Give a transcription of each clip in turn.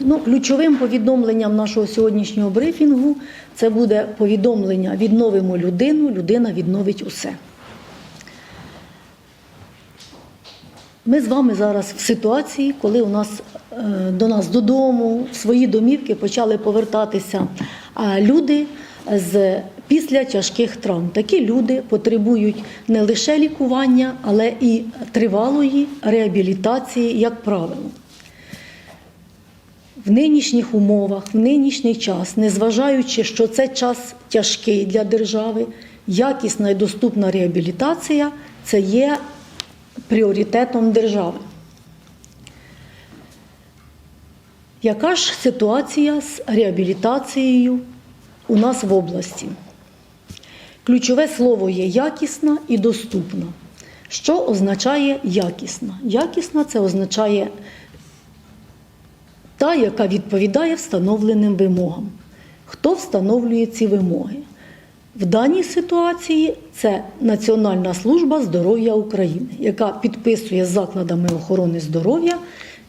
Ну, ключовим повідомленням нашого сьогоднішнього брифінгу це буде повідомлення Відновимо людину, людина відновить усе. Ми з вами зараз в ситуації, коли у нас е, до нас додому, в свої домівки почали повертатися люди з після тяжких травм. Такі люди потребують не лише лікування, але і тривалої реабілітації, як правило. В нинішніх умовах, в нинішній час, незважаючи, що це час тяжкий для держави, якісна і доступна реабілітація це є пріоритетом держави. Яка ж ситуація з реабілітацією у нас в області? Ключове слово є якісна і доступна. Що означає якісна? Якісна це означає та, яка відповідає встановленим вимогам. Хто встановлює ці вимоги? В даній ситуації це Національна служба здоров'я України, яка підписує з закладами охорони здоров'я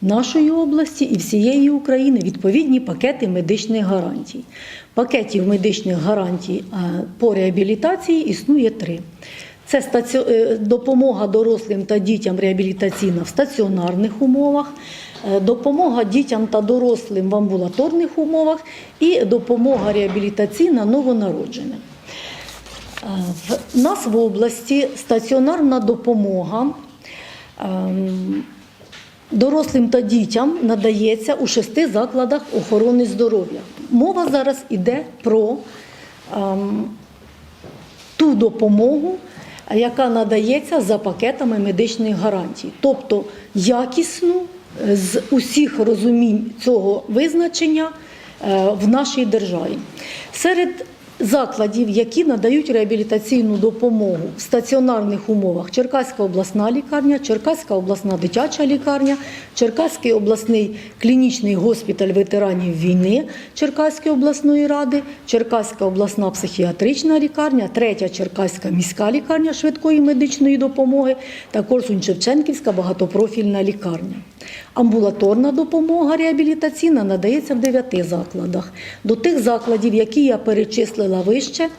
нашої області і всієї України відповідні пакети медичних гарантій. Пакетів медичних гарантій е, по реабілітації існує три. Це е, допомога дорослим та дітям реабілітаційна в стаціонарних умовах, допомога дітям та дорослим в амбулаторних умовах і допомога реабілітаційна новонародженим. Е, В нас в області стаціонарна допомога ем, дорослим та дітям надається у шести закладах охорони здоров'я. Мова зараз йде про ем, ту допомогу, яка надається за пакетами медичних гарантій, тобто якісну е, з усіх розумінь цього визначення е, в нашій державі. Серед закладів, які надають реабілітаційну допомогу в стаціонарних умовах Черкаська обласна лікарня, Черкаська обласна дитяча лікарня, Черкаський обласний клінічний госпіталь ветеранів війни Черкаської обласної ради, Черкаська обласна психіатрична лікарня, третя Черкаська міська лікарня швидкої медичної допомоги, також Сунчевченківська багатопрофільна лікарня. Амбулаторна допомога реабілітаційна надається в дев'яти закладах. До тих закладів, які я перечислила вище,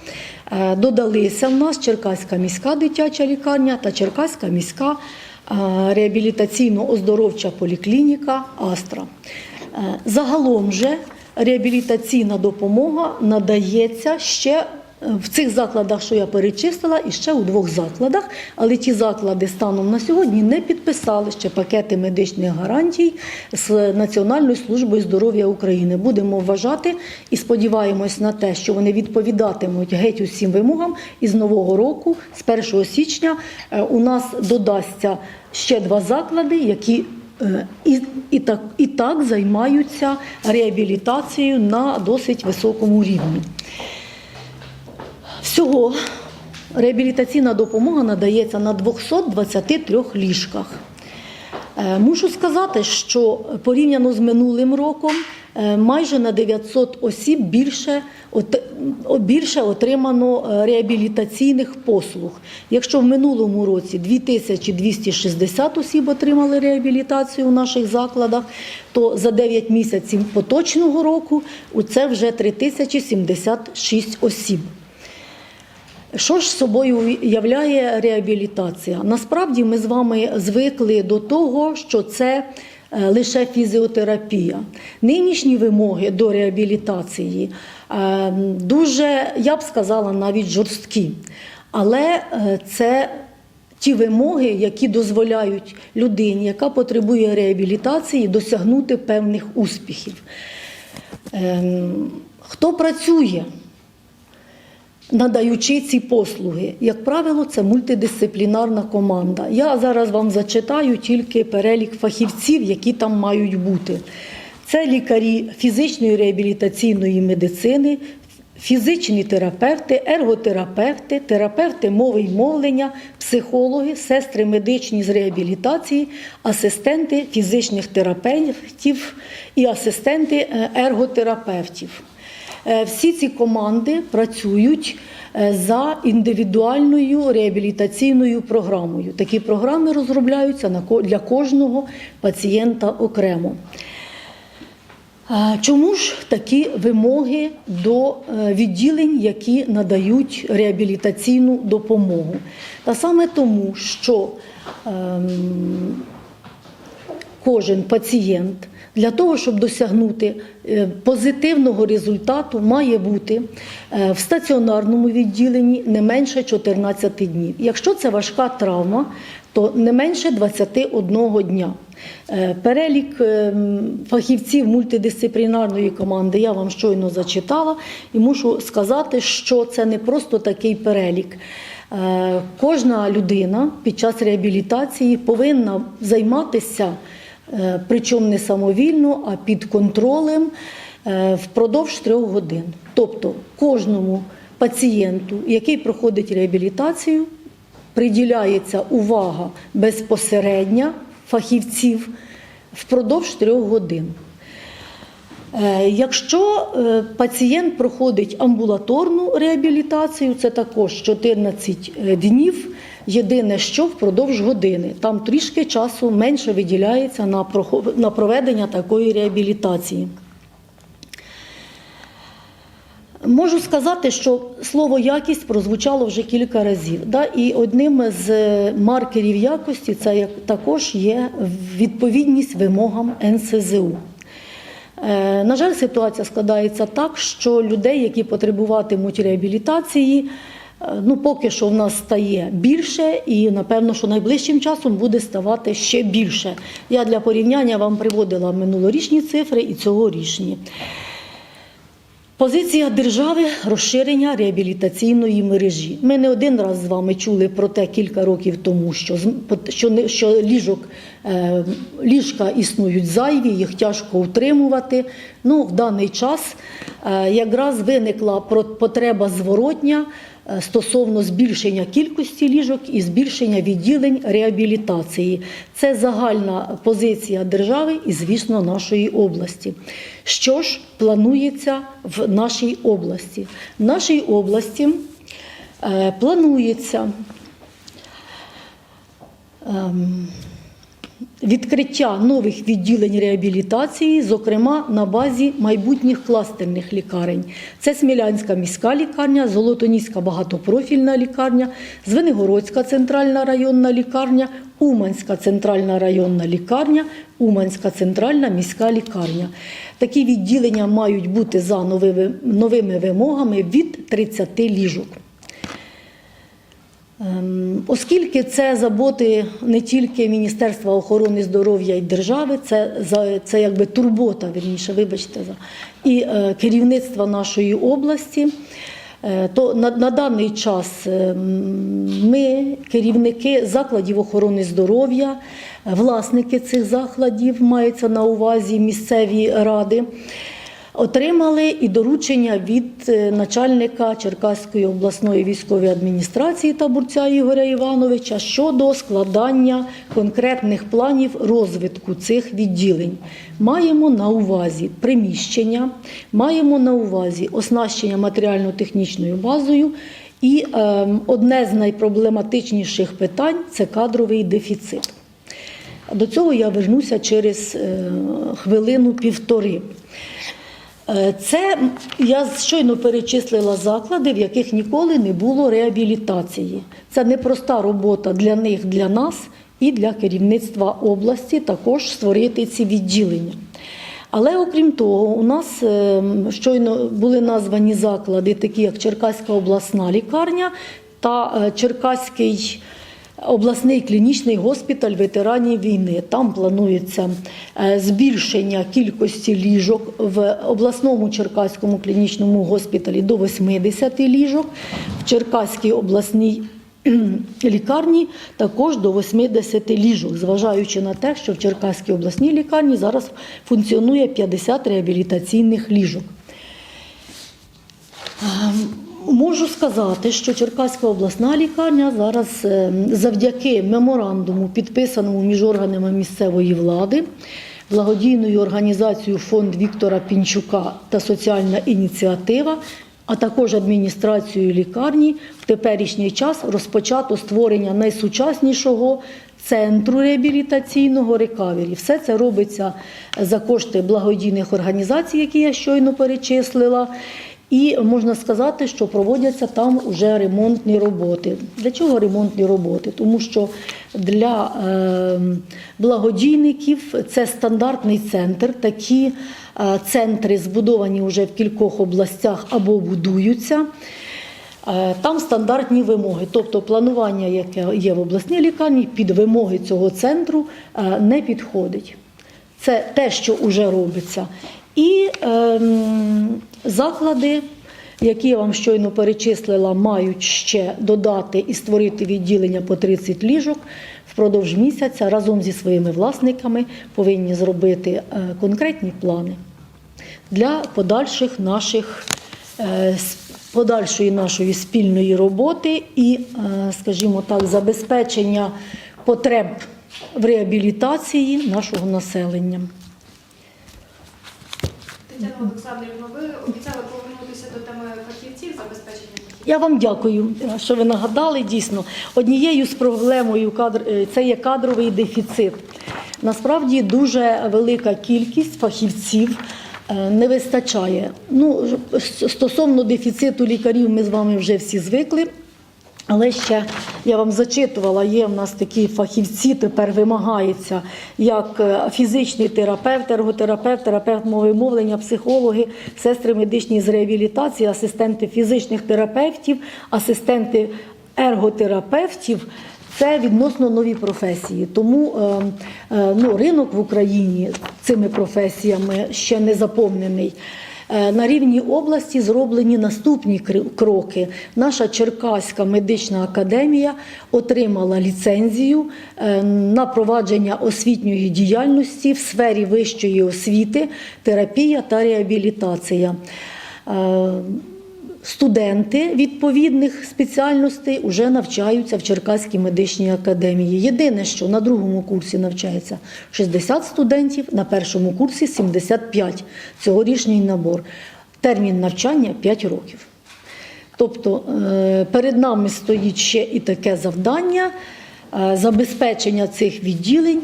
е, додалися в нас Черкаська міська дитяча лікарня та Черкаська міська е, реабілітаційно-оздоровча поліклініка Астра. Е, Загалом же реабілітаційна допомога надається ще в цих закладах, що я перечислила, і ще у двох закладах. Але ті заклади станом на сьогодні не підписали ще пакети медичних гарантій з Національною службою здоров'я України. Будемо вважати і сподіваємось на те, що вони відповідатимуть геть усім вимогам. І з нового року, з 1 січня, е, у нас додасться ще два заклади, які е, і, і, так, і так займаються реабілітацією на досить високому рівні. Всього реабілітаційна допомога надається на 223 ліжках. Е, Мушу сказати, що порівняно з минулим роком е, майже на 900 осіб більше, більше отримано е, реабілітаційних послуг. Якщо в минулому році 2260 осіб отримали реабілітацію у наших закладах, то за 9 місяців поточного року це вже 3076 осіб. Що ж собою являє реабілітація? Насправді ми з вами звикли до того, що це е, лише фізіотерапія. Нинішні вимоги до реабілітації е, дуже, я б сказала, навіть жорсткі. Але е, це ті вимоги, які дозволяють людині, яка потребує реабілітації, досягнути певних успіхів. Ем, Хто працює? Надаючи ці послуги. Як правило, це мультидисциплінарна команда. Я зараз вам зачитаю тільки перелік фахівців, які там мають бути. Це лікарі фізичної реабілітаційної медицини, фізичні терапевти, ерготерапевти, терапевти мови й мовлення, психологи, сестри медичні з реабілітації, асистенти фізичних терапевтів і асистенти е, ерготерапевтів. Е, Всі ці команди працюють е, за індивідуальною реабілітаційною програмою. Такі програми розробляються для кожного пацієнта окремо. Чому ж такі вимоги до е, відділень, які надають реабілітаційну допомогу? Та саме тому, що ем, кожен пацієнт для того, щоб досягнути е, позитивного результату, має бути е, в стаціонарному відділенні не менше 14 днів. Якщо це важка травма, то не менше 21 дня. Е, Перелік фахівців мультидисциплінарної команди я вам щойно зачитала і мушу сказати, що це не просто такий перелік. Кожна людина під час реабілітації повинна займатися, причому не самовільно, а під контролем е, впродовж трьох годин. Тобто кожному пацієнту, який проходить реабілітацію, приділяється увага безпосередня фахівців впродовж трьох годин. Е, Якщо е, пацієнт проходить амбулаторну реабілітацію, це також 14 днів. Єдине, що впродовж години. Там трішки часу менше виділяється на проведення такої реабілітації. Можу сказати, що слово якість прозвучало вже кілька разів. Да? І одним з маркерів якості це також є відповідність вимогам НСЗУ. Е, На жаль, ситуація складається так, що людей, які потребуватимуть реабілітації, е, ну поки що в нас стає більше, і напевно, що найближчим часом буде ставати ще більше. Я для порівняння вам приводила минулорічні цифри і цьогорічні. Позиція держави розширення реабілітаційної мережі. Ми не один раз з вами чули про те кілька років тому, що що, що ліжок, е, ліжка існують зайві, їх тяжко утримувати. Ну, в даний час е, якраз виникла потреба зворотня е, стосовно збільшення кількості ліжок і збільшення відділень реабілітації. Це загальна позиція держави і, звісно, нашої області. Що ж планується в нашій області? В нашій області е, планується ем, відкриття нових відділень реабілітації, зокрема на базі майбутніх кластерних лікарень. Це Смілянська міська лікарня, Золотоніська багатопрофільна лікарня, Звенигородська центральна районна лікарня, Уманська центральна районна лікарня, Уманська центральна міська лікарня. Такі відділення мають бути за новими, вимогами від 30 ліжок. Ем, Оскільки це заботи не тільки Міністерства охорони здоров'я і держави, це, це якби турбота, верніше, вибачте, за, і е, керівництва нашої області, е, то на, на даний час ем, ми, керівники закладів охорони здоров'я, е, власники цих закладів, мається на увазі місцеві ради. Отримали і доручення від е, начальника Черкаської обласної військової адміністрації Табурця Ігоря Івановича щодо складання конкретних планів розвитку цих відділень. Маємо на увазі приміщення, маємо на увазі оснащення матеріально-технічною базою. І е, одне з найпроблематичніших питань це кадровий дефіцит. До цього я вернуся через е, хвилину-півтори. Е, Це я щойно перечислила заклади, в яких ніколи не було реабілітації. Це непроста робота для них, для нас і для керівництва області також створити ці відділення. Але окрім того, у нас е, щойно були названі заклади, такі як Черкаська обласна лікарня та е, Черкаський обласний клінічний госпіталь ветеранів війни. Там планується е, збільшення кількості ліжок в обласному Черкаському клінічному госпіталі до 80 ліжок, в Черкаській обласній лікарні також до 80 ліжок, зважаючи на те, що в Черкаській обласній лікарні зараз функціонує 50 реабілітаційних ліжок. Можу сказати, що Черкаська обласна лікарня зараз е, завдяки меморандуму, підписаному між органами місцевої влади, благодійною організацією Фонд Віктора Пінчука та соціальна ініціатива, а також адміністрацією лікарні в теперішній час розпочато створення найсучаснішого центру реабілітаційного рекавері. Все це робиться за кошти благодійних організацій, які я щойно перечислила. І можна сказати, що проводяться там вже ремонтні роботи. Для чого ремонтні роботи? Тому що для е, благодійників це стандартний центр. Такі е, центри збудовані вже в кількох областях або будуються. Е, Там стандартні вимоги, тобто планування, яке є в обласній лікарні, під вимоги цього центру е, не підходить. Це те, що вже робиться. І ем, заклади, які я вам щойно перечислила, мають ще додати і створити відділення по 30 ліжок. Впродовж місяця разом зі своїми власниками повинні зробити е, конкретні плани для подальших наших е, подальшої нашої спільної роботи і, е, скажімо так, забезпечення потреб в реабілітації нашого населення. Тетяна Олександрівна, ви обіцяли повернутися до теми фахівців, забезпечення. Я вам дякую, що ви нагадали. Дійсно, однією з проблемою кадр е, це є кадровий дефіцит. Насправді дуже велика кількість фахівців е, не вистачає. Ну, стосовно дефіциту лікарів, ми з вами вже всі звикли. Але ще я вам зачитувала, є в нас такі фахівці, тепер вимагається, як е, фізичний терапевт, ерготерапевт, терапевт мови мовлення, психологи, сестри медичні з реабілітації, асистенти фізичних терапевтів, асистенти ерготерапевтів. Це відносно нові професії. Тому е, е, ну, ринок в Україні цими професіями ще не заповнений. Е, На рівні області зроблені наступні кроки. Наша Черкаська медична академія отримала ліцензію е, на провадження освітньої діяльності в сфері вищої освіти, терапія та реабілітація. Студенти відповідних спеціальностей вже навчаються в Черкаській медичній академії. Єдине, що на другому курсі навчається 60 студентів, на першому курсі 75. Цьогорічний набор. Термін навчання 5 років. Тобто е, перед нами стоїть ще і таке завдання е, забезпечення цих відділень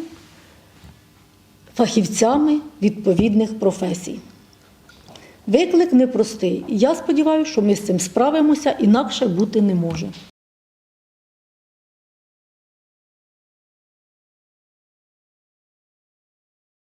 фахівцями відповідних професій. Виклик непростий. Я сподіваюся, що ми з цим справимося, інакше бути не може.